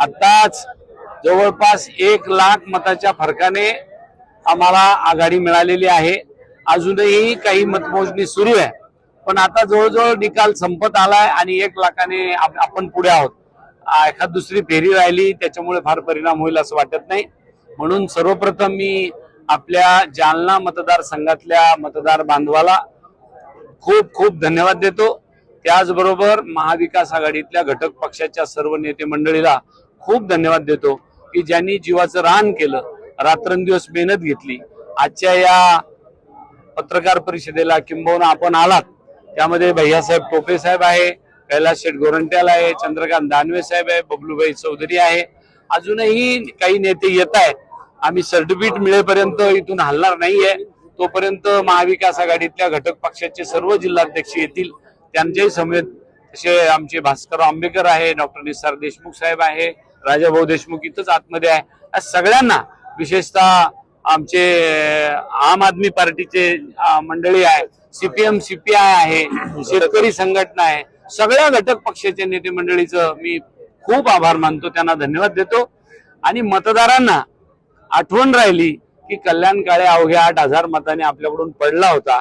आताच जवळपास एक लाख मताच्या फरकाने आम्हाला आघाडी मिळालेली आहे. अजूनही काही मतमोजणी सुरू आहे. पण आता जवळजवळ निकाल संपत आलाय आणि एक लाखाने आप- आपण पुढे आहोत. एखाद दुसरी फेरी राहिली त्याच्यामुळे फार परिणाम होईल असं वाटत नाही. म्हणून सर्वप्रथम मी आपल्या जालना मतदारसंघातल्या मतदार बांधवाला खूप खूप धन्यवाद देतो. त्याचबरोबर महाविकास आघाडीतल्या घटक पक्षाच्या सर्व नेते मंडळीला खूप धन्यवाद देतो की ज्यांनी जीवाचं रान केलं रात्रंदिवस मेहनत घेतली. आजच्या या पत्रकार परिषदेला किंबहुना आपण आलात. त्यामध्ये भैयासाहेब टोपे साहेब आहे कैलास शेठ गोरंट्याल आहे चंद्रकांत दानवे साहेब आहे बबलूभाई चौधरी आहे. अजूनही काही नेते येत आहेत. आम्ही सर्टिफिकेट मिळेपर्यंत इथून हलणार नाहीये. तोपर्यंत महाविकास आघाडीतल्या घटक पक्षाचे सर्व जिल्हाध्यक्ष येतील. त्यांच्याही समेत तसे आमचे भास्कर आंबेकर आहे डॉक्टर निसार देशमुख साहेब आहे राजाभाऊ देशमुख इथंच आतमध्ये आहे. या सगळ्यांना विशेषतः आमचे आम आदमी पार्टीचे मंडळी आहे सीपीएम सीपीआय आहे शेतकरी संघटना आहे सगळ्या घटक पक्षाच्या नेते मंडळीचं मी खूप आभार मानतो त्यांना धन्यवाद देतो. आणि मतदारांना आठवण राहिली की कल्याण काळे अवघ्या आठ हजार मताने आपल्याकडून पडला होता.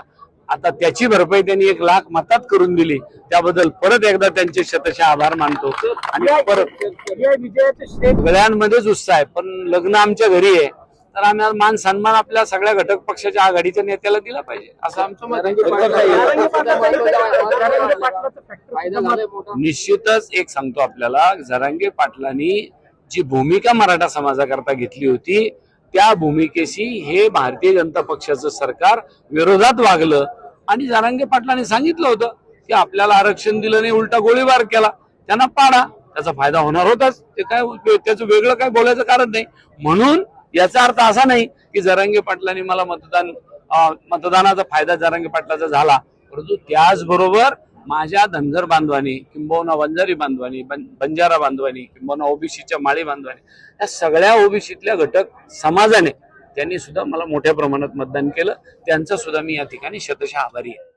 आता त्याची भरपाई त्यांनी एक लाख मतात करून दिली. त्याबद्दल परत एकदा त्यांचे शतशः आभार मानतो. आणि परत या विजयाचं श्रेय सगळ्यांमध्येच उत्साह आहे. पण लग्न आमच्या घरी आहे. तर आम्ही मान सन्मान आपल्या सगळ्या घटक पक्षाच्या आघाडीच्या नेत्याला दिला पाहिजे. असं आमचं मत निश्चितच एक सांगतो आपल्याला जरांगे पाटलांनी जी भूमिका मराठा समाजाकरता घेतली होती त्या भूमिकेशी हे भारतीय जनता पक्षाचं सरकार विरोधात वागलं. आणि जरांगे पाटलांनी सांगितलं होतं की आपल्याला आरक्षण दिलं नाही उलटा गोळीबार केला. त्यांना पाडा त्याचा फायदा होणार होताच. ते काय त्याचं वेगळं काय बोलायचं कारण नाही. म्हणून याचा अर्थ असा नाही की जरांगे पाटलांनी मला मतदान मतदानाचा फायदा जरांगे पाटलाचा झाला. परंतु त्याचबरोबर माझ्या धनगर बांधवानी किंबहुना वंजारी बांधवानी बंजारा बांधवानी किंबहुना ओबीसीच्या माळी बांधवानी या सगळ्या ओबीसीतल्या घटक समाजाने त्यांनी सुद्धा मला मोठ्या प्रमाणात मतदान केलं. त्यांचा सुद्धा मी या ठिकाणी शतशः आभारी आहे.